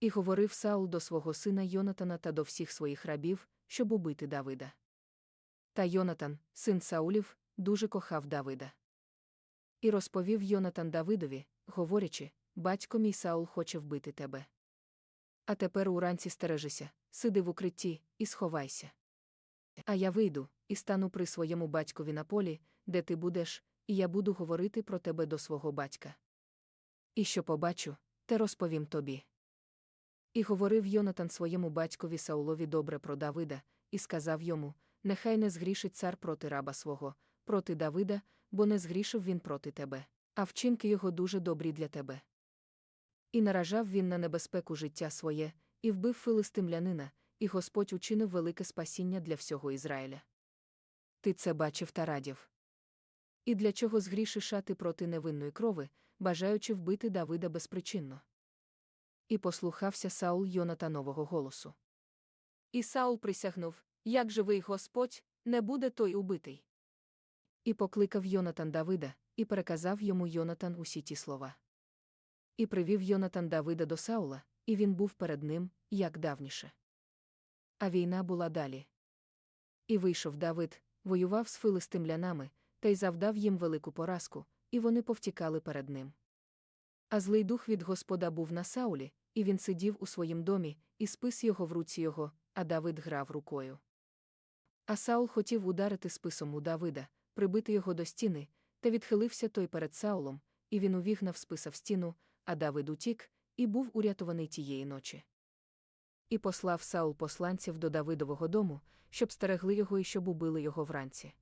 І говорив Саул до свого сина Йонатана та до всіх своїх рабів, щоб убити Давида. Та Йонатан, син Саулів, дуже кохав Давида. І розповів Йонатан Давидові, говорячи: Батько мій Саул хоче вбити тебе. А тепер уранці стережися, сиди в укритті і сховайся. А я вийду і стану при своєму батькові на полі, де ти будеш, і я буду говорити про тебе до свого батька. І що побачу, те розповім тобі. І говорив Йонатан своєму батькові Саулові добре про Давида, і сказав йому: Нехай не згрішить цар проти раба свого, проти Давида, бо не згрішив він проти тебе, а вчинки його дуже добрі для тебе. І наражав він на небезпеку життя своє, і вбив филистимлянина, і Господь учинив велике спасіння для всього Ізраїля. Ти це бачив та радів. І для чого згрішиша ти проти невинної крови, бажаючи вбити Давида безпричинно? І послухався Саул Йонатанового голосу. І Саул присягнув: Як живий Господь, не буде той убитий. І покликав Йонатан Давида, і переказав йому Йонатан усі ті слова. І привів Йонатан Давида до Саула, і він був перед ним, як давніше. А війна була далі. І вийшов Давид, воював з филистимлянами, та й завдав їм велику поразку, і вони повтікали перед ним. А злий дух від Господа був на Саулі, і він сидів у своїм домі, і спис його в руці його, а Давид грав рукою. А Саул хотів ударити списом у Давида, прибити його до стіни, та відхилився той перед Саулом, і він увігнав списа в стіну, а Давид утік, і був урятований тієї ночі. І послав Саул посланців до Давидового дому, щоб стерегли його і щоб убили його вранці.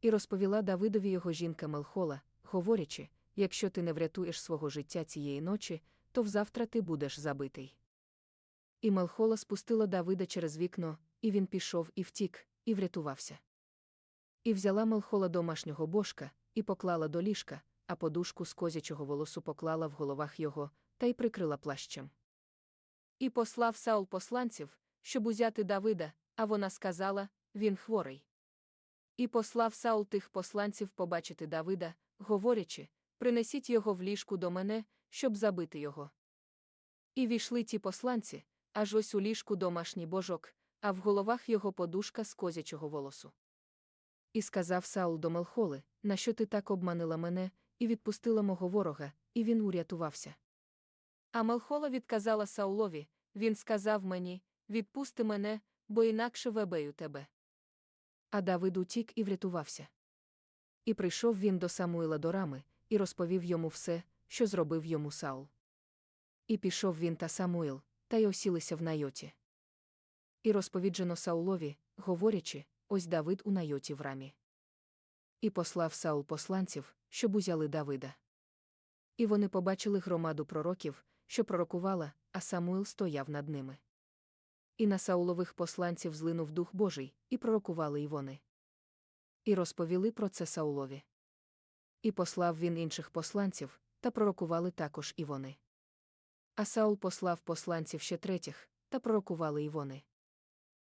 І розповіла Давидові його жінка Мелхола, говорячи: якщо ти не врятуєш свого життя цієї ночі, то взавтра ти будеш забитий. І Мелхола спустила Давида через вікно, і він пішов і втік, і врятувався. І взяла Мелхола домашнього божка, і поклала до ліжка, а подушку з козячого волосу поклала в головах його, та й прикрила плащем. І послав Саул посланців, щоб узяти Давида, а вона сказала він хворий. І послав Саул тих посланців побачити Давида, говорячи принесіть його в ліжку до мене, щоб забити його. І війшли ті посланці, аж ось у ліжку домашній божок, а в головах його подушка з козячого волосу. І сказав Саул до Мелхоли, нащо ти так обманила мене, і відпустила мого ворога, і він урятувався. А Мелхола відказала Саулові він сказав мені відпусти мене, бо інакше вебею тебе. А Давид утік і врятувався. І прийшов він до Самуїла до рами, і розповів йому все, що зробив йому Саул. І пішов він та Самуїл, та й осілися в найоті. І розповіджено Саулові, говорячи, ось Давид у найоті в рамі. І послав Саул посланців, щоб узяли Давида. І вони побачили громаду пророків, що пророкувала, а Самуїл стояв над ними. І на Саулових посланців злинув Дух Божий, і пророкували й вони. І розповіли про це Саулові. І послав він інших посланців, та пророкували також і вони. А Саул послав посланців ще третіх, та пророкували й вони.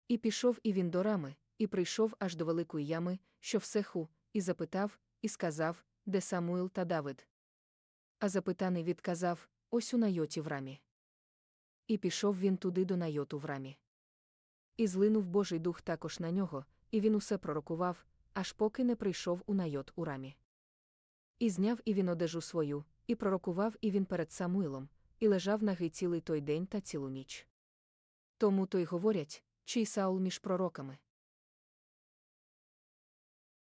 І пішов і він до рами, і прийшов аж до великої ями, що в сеху, і запитав, і сказав, де Самуїл та Давид. А запитаний відказав ось у найоті в рамі. І пішов він туди до найоту в рамі. І злинув Божий дух також на нього, і він усе пророкував, аж поки не прийшов у найот у рамі. І зняв і він одежу свою, і пророкував і він перед Самуїлом, і лежав наги цілий той день та цілу ніч. Тому то й говорять, чий Саул між пророками.